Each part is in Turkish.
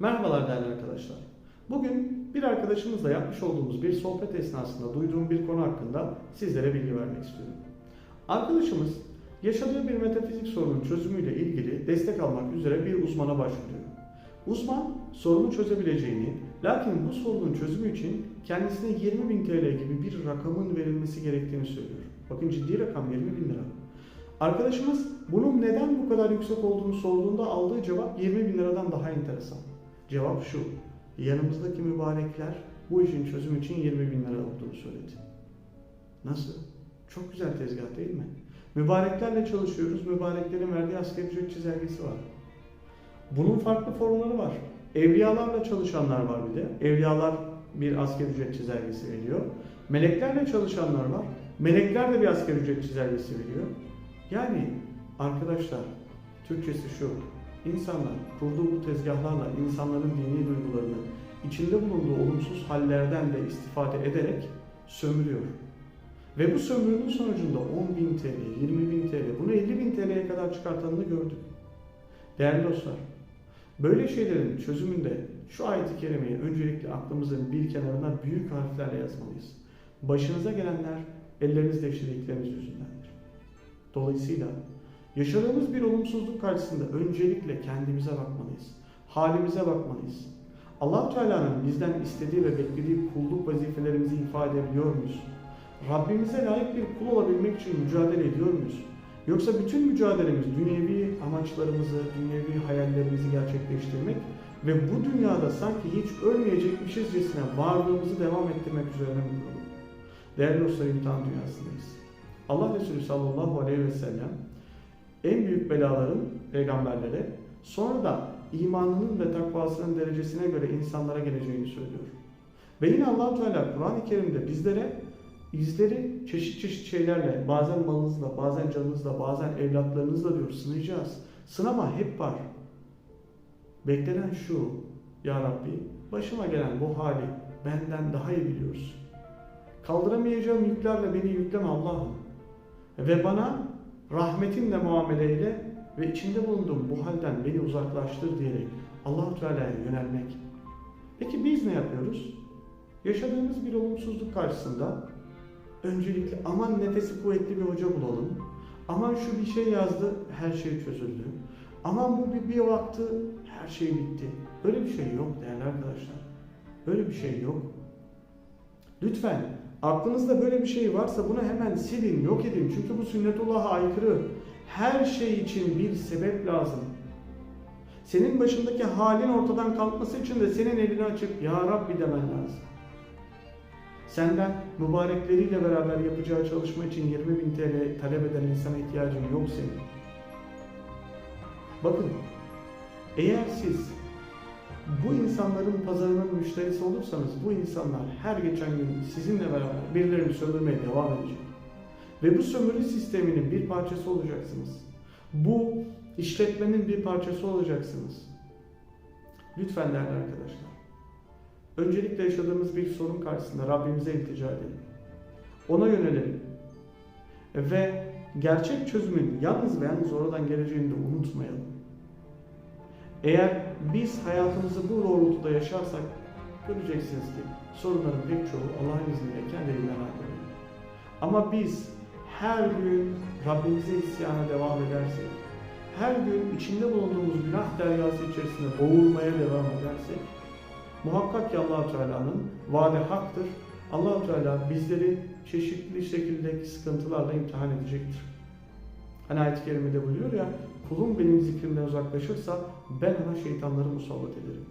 Merhabalar değerli arkadaşlar. Bugün bir arkadaşımızla yapmış olduğumuz bir sohbet esnasında duyduğum bir konu hakkında sizlere bilgi vermek istiyorum. Arkadaşımız yaşadığı bir metafizik sorunun çözümüyle ilgili destek almak üzere bir uzmana başvuruyor. Uzman sorunu çözebileceğini, lakin bu sorunun çözümü için kendisine 20 bin TL gibi bir rakamın verilmesi gerektiğini söylüyor. Bakın ciddi rakam 20 bin lira. Arkadaşımız bunun neden bu kadar yüksek olduğunu sorduğunda aldığı cevap 20 bin liradan daha enteresan. Cevap şu, yanımızdaki mübarekler bu işin çözümü için 20 bin lira olduğunu söyledi. Nasıl? Çok güzel tezgah değil mi? Mübareklerle çalışıyoruz, mübareklerin verdiği asgari ücret çizelgesi var. Bunun farklı formları var. Evliyalarla çalışanlar var bir de. Evliyalar bir asgari ücret çizelgesi veriyor. Meleklerle çalışanlar var. Melekler de bir asgari ücret çizelgesi veriyor. Yani arkadaşlar Türkçesi şu. İnsanlar kurduğu bu tezgahlarla insanların dini duygularını içinde bulunduğu olumsuz hallerden de istifade ederek sömürüyor. Ve bu sömürünün sonucunda 10 bin TL, 20 bin TL, bunu 50 bin TL'ye kadar çıkartanını gördük. Değerli dostlar, böyle şeylerin çözümünde şu ayet-i kerimeyi öncelikle aklımızın bir kenarına büyük harflerle yazmalıyız. Başınıza gelenler ellerinizle işledikleriniz yüzündendir. Dolayısıyla yaşadığımız bir olumsuzluk karşısında öncelikle kendimize bakmalıyız. Halimize bakmalıyız. allah Teala'nın bizden istediği ve beklediği kulluk vazifelerimizi ifade edebiliyor muyuz? Rabbimize layık bir kul olabilmek için mücadele ediyor muyuz? Yoksa bütün mücadelemiz dünyevi amaçlarımızı, dünyevi hayallerimizi gerçekleştirmek ve bu dünyada sanki hiç ölmeyecekmişizcesine varlığımızı devam ettirmek üzerine mi kurulu? Değerli dostlar imtihan dünyasındayız. Allah Resulü sallallahu aleyhi ve sellem en büyük belaların peygamberlere sonra da imanının ve takvasının derecesine göre insanlara geleceğini söylüyor. Ve yine allah Teala Kur'an-ı Kerim'de bizlere izleri çeşit çeşit şeylerle bazen malınızla, bazen canınızla, bazen evlatlarınızla diyor sınayacağız. Sınama hep var. Beklenen şu, Ya Rabbi başıma gelen bu hali benden daha iyi biliyorsun. Kaldıramayacağım yüklerle beni yükleme Allah'ım. Ve bana rahmetinle muameleyle ve içinde bulunduğum bu halden beni uzaklaştır diyerek allah Teala'ya yönelmek. Peki biz ne yapıyoruz? Yaşadığımız bir olumsuzluk karşısında öncelikle aman nefesi kuvvetli bir hoca bulalım. Aman şu bir şey yazdı, her şey çözüldü. Aman bu bir, bir vakti her şey bitti. Öyle bir şey yok değerli arkadaşlar. Öyle bir şey yok. Lütfen aklınızda böyle bir şey varsa bunu hemen silin, yok edin. Çünkü bu sünnetullah'a aykırı. Her şey için bir sebep lazım. Senin başındaki halin ortadan kalkması için de senin elini açıp Ya Rabbi demen lazım. Senden mübarekleriyle beraber yapacağı çalışma için 20 bin TL talep eden insana ihtiyacın yok senin. Bakın, eğer siz bu insanların pazarının müşterisi olursanız bu insanlar her geçen gün sizinle beraber birilerini sömürmeye devam edecek. Ve bu sömürü sisteminin bir parçası olacaksınız. Bu işletmenin bir parçası olacaksınız. Lütfen değerli arkadaşlar. Öncelikle yaşadığımız bir sorun karşısında Rabbimize iltica edelim. Ona yönelelim. Ve gerçek çözümün yalnız ve yalnız oradan geleceğini de unutmayalım. Eğer biz hayatımızı bu doğrultuda yaşarsak göreceksiniz ki sorunların pek çoğu Allah'ın izniyle kendiliğinden halledilir. Ama biz her gün Rabbimize isyana devam edersek, her gün içinde bulunduğumuz günah deryası içerisinde boğulmaya devam edersek, muhakkak ki allah Teala'nın vaadi haktır. allah Teala bizleri çeşitli şekildeki sıkıntılarla imtihan edecektir. Hani ayet-i kerimede buyuruyor ya, kulum benim zikrimden uzaklaşırsa ben ona şeytanları musallat ederim.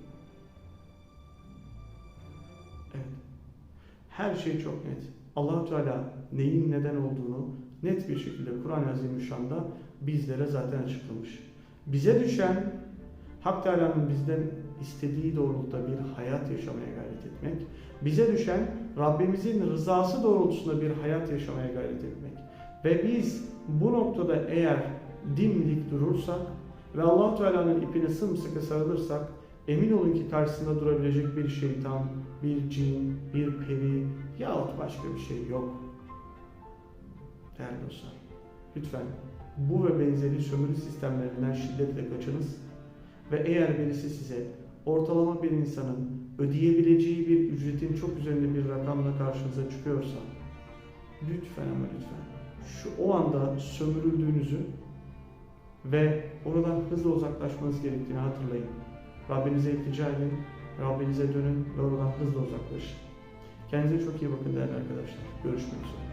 Evet. Her şey çok net. allah Teala neyin neden olduğunu net bir şekilde Kur'an-ı Azimüşşan'da bizlere zaten açıklamış. Bize düşen Hak Teala'nın bizden istediği doğrultuda bir hayat yaşamaya gayret etmek, bize düşen Rabbimizin rızası doğrultusunda bir hayat yaşamaya gayret etmek. Ve biz bu noktada eğer dimdik durursak ve allah Teala'nın ipine sımsıkı sarılırsak emin olun ki karşısında durabilecek bir şeytan, bir cin, bir peri yahut başka bir şey yok. Değerli dostlar, lütfen bu ve benzeri sömürü sistemlerinden şiddetle kaçınız ve eğer birisi size ortalama bir insanın ödeyebileceği bir ücretin çok üzerinde bir rakamla karşınıza çıkıyorsa lütfen ama lütfen şu o anda sömürüldüğünüzü ve oradan hızla uzaklaşmanız gerektiğini hatırlayın. Rabbinize iltica edin, Rabbinize dönün ve oradan hızla uzaklaşın. Kendinize çok iyi bakın değerli arkadaşlar. Görüşmek üzere.